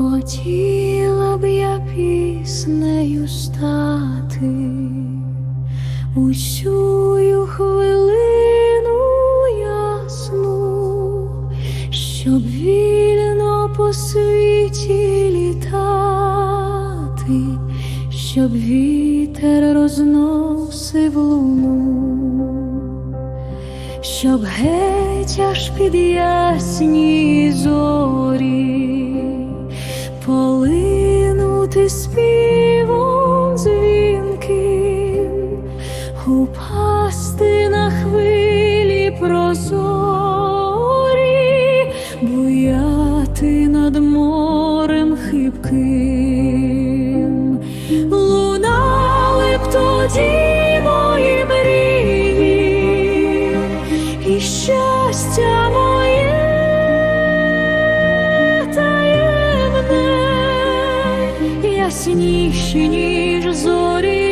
Хотіла б я піснею стати. Усю хвилину ясну, щоб вільно по світі літати, щоб вітер розносив луну, щоб геть аж під ясні зорі полинути співом дзвінким, упасти на хвилі прозорі, буяти над морем хибким, ясніші, ніж зорі